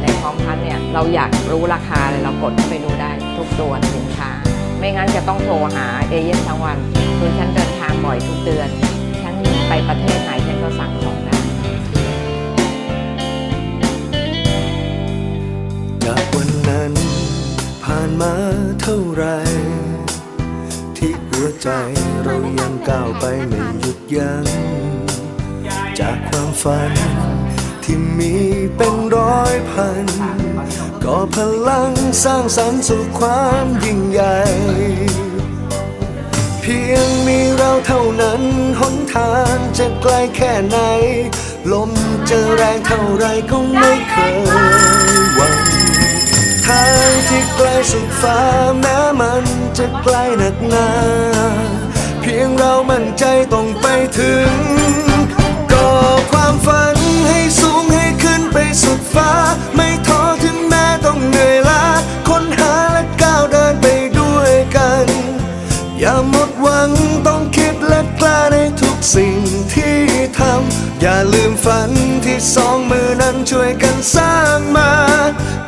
ในพร้อมพันเนี่ยเราอยากรู้ราคาเลยเรากดเข้าไปดูได้ทุกตัวสินค้า ไม่งั้นจะต้องโทรหาเอเย่นทั้งวันคือฉันเดินทางบ่อยทุกเดือน ฉันไปประเทศไหนฉันก็สั่งของได้จากวันนั้นผ่านมาเท่าไร ที่หัวใจเรายังก้าวไปไม่หยุดยัง้ง จากความฝัน ที่มีเป็นร้อยพัน ก็พลังสร้างสรรค์สู่ความยิ่งใหญ่ เพียงมีเราเท่านั้นหนทางจะไกลแค่ไหน ลมจะแรงเท่าไรก็ไม่เคยหวั่นทางที่ไกลสุดฟ้าแม้มันจะไกลหนักหนา เพียงเรามั่นใจต้องไปถึง สิ่งที่ทำ อย่าลืมฝันที่สองมือนั้นช่วยกันสร้างมา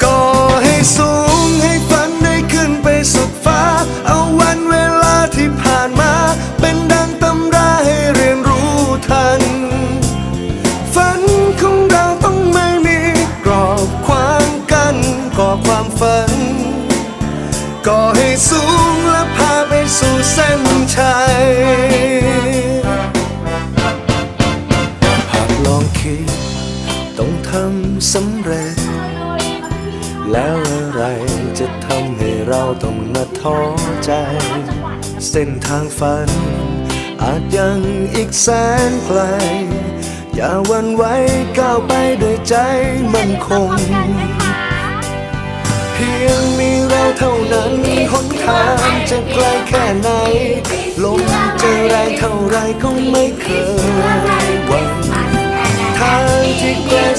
ก็ให้สูงให้ฝันได้ขึ้นไปสุดฟ้า เอาวันเวลาที่ผ่านมา เป็นดังตำราให้เรียนรู้ทัน ฝันของเราต้องไม่มีกรอบขวางกันก่อความฝัน ก็ให้สูงและพาไปสู่เส้นชัย ต้องทำสำเร็จ แล้วอะไรจะทำให้เราต้องมาท้อใจ เส้นทางฝัน อาจยังอีกแสนไกล อย่าวันไหวก้าวไปด้วยใจมั่นคง เพียงมีเราเท่านั้นหนทางจะไกลแค่ไหน ลมจะแรงเท่าไรก็ไม่เคย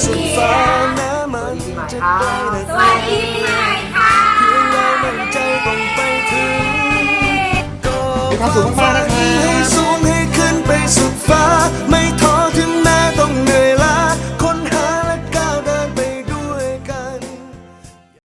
ฉันฟังนะมันจะไปนะสวัสดีปีใหม่ค่ะเรามันใจต้องไปถึงก็ความฝันให้สูงให้ขึ้น